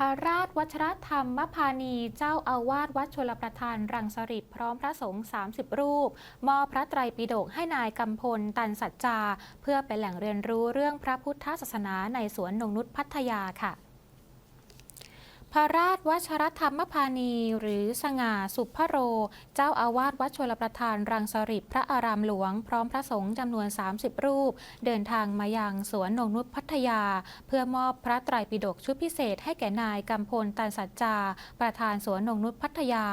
พระราชวัชรธรรมพานี เจ้าอาวาสวัดชลประทานรังสริตพร้อมพระสงฆ์ 30 รูป มอบพระไตรปิฎกให้นายกำพล ตันสัจจา เพื่อเป็นแหล่งเรียนรู้เรื่องพระพุทธศาสนาในสวนนงนุษย์พัทยาค่ะ ระราชวชรธรรมพานี หรือสง่าสุภโร เจ้าอาวาสวัดชลประทานรังสฤษพระอารามหลวง พร้อมพระสงฆ์จำนวน 30 รูป เดินทางมายังสวนนงนุษย์พัทยา เพื่อมอบพระไตรปิฎกชุดพิเศษให้แก่นายกำพลตันสัจจา ประธานสวนนงนุษย์พัทยา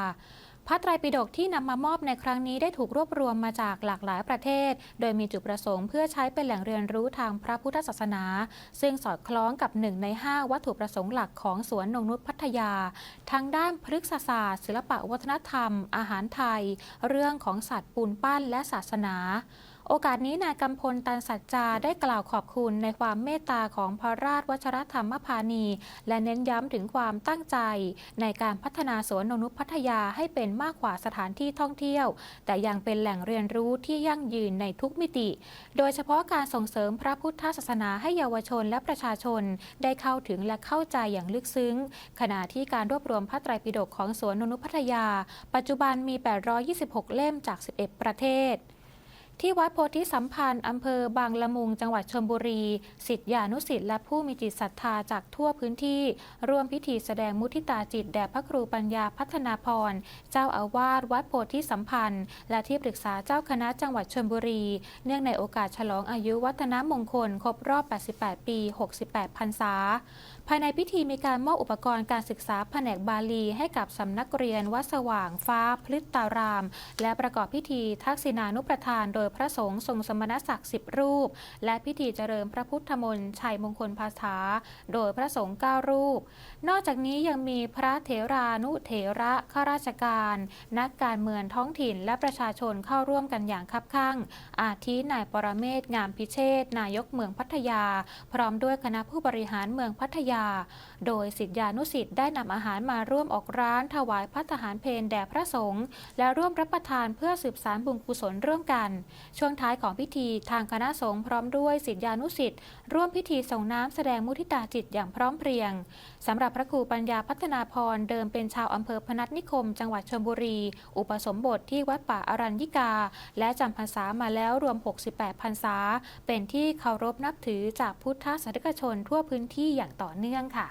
พระไตรปิฎกที่นำมามอบในครั้งนี้ได้ถูกรวบรวมมาจากหลากหลายประเทศ โดยมีจุดประสงค์เพื่อใช้เป็นแหล่งเรียนรู้ทางพระพุทธศาสนา ซึ่งสอดคล้องกับหนึ่งใน 5 วัตถุประสงค์หลักของสวนนงนุษย์พัทยาทั้งด้านพฤกษศาสตร์ ศิลปะวัฒนธรรม อาหารไทย เรื่องของสัตว์ปูนปั้นและศาสนา โอกาสนี้นายกำพลตันสัจจาได้กล่าวขอบคุณในความเมตตาของพระราชวัชรธรรมพานี และเน้นย้ำถึงความตั้งใจ ในการพัฒนาสวนนนุพัทยาให้เป็นมากกว่าสถานที่ท่องเที่ยว แต่ยังเป็นแหล่งเรียนรู้ที่ยั่งยืนในทุกมิติ โดยเฉพาะการส่งเสริมพระพุทธศาสนาให้เยาวชนและประชาชน ได้เข้าถึงและเข้าใจอย่างลึกซึ้ง ขณะที่การรวบรวมพระไตรปิฎกของสวนนนุพัทยา ปัจจุบันมี 826 เล่มจาก 11 ประเทศ ที่วัดโพธิสัมพันธ์อำเภอบางละมุง จังหวัดชลบุรีสิทธิานุสิทธิ์และผู้มีจิตศรัทธาจากทั่วพื้นที่ ร่วมพิธีแสดงมุทิตาจิตแด่พระครูปัญญาพัฒนาพร เจ้าอาวาสวัดโพธิสัมพันธ์ และที่ปรึกษาเจ้าคณะจังหวัดชลบุรี เนื่องในโอกาสฉลองอายุวัฒนมงคล ครบรอบ 88 ปี 68 พรรษา ภายในพิธีมีการมอบอุปกรณ์การศึกษาแผนกบาลีให้กับสำนักเรียนวัดสว่างฟ้าพฤตตาราม และประกอบพิธีทักษิณานุประทานโดยพระสงฆ์ทรงสมณศักดิ์สิบรูป และพิธีเจริญพระพุทธมนต์ชัยมงคลภาษา โดยพระสงฆ์เก้ารูป นอกจากนี้ยังมีพระเถรานุเถระข้าราชการ นักการเมืองท้องถิ่นและประชาชนเข้าร่วมกันอย่างคับข้างอาทินายปรเมศงามพิเชษนายกเมืองพัทยา พร้อมด้วยคณะผู้บริหารเมืองพัทยา โดยสิทธิานุสิทธิ์ได้นำอาหารมาร่วมออกร้านถวายพัฒหารเพลแด่พระสงฆ์และร่วมรับประทานเพื่อสืบสารบุญกุศลร่วมกันช่วงท้ายของพิธีทางคณะสงฆ์พร้อมด้วยสิทธิานุสิทธิ์ร่วมพิธีส่งน้ำแสดงมุทิตาจิตอย่างพร้อมเพรียงสำหรับพระครูปัญญาพัฒนาพรเดิมเป็นชาวอำเภอพนัสนิคม จังหวัดชลบุรี อุปสมบทที่วัดป่าอารัญญิกา และจำพรรษามาแล้วรวม 68พรรษา เป็นที่เคารพนับถือจากพุทธศาสนิกชนทั่วพื้นที่อย่างต่อเนื่องค่ะ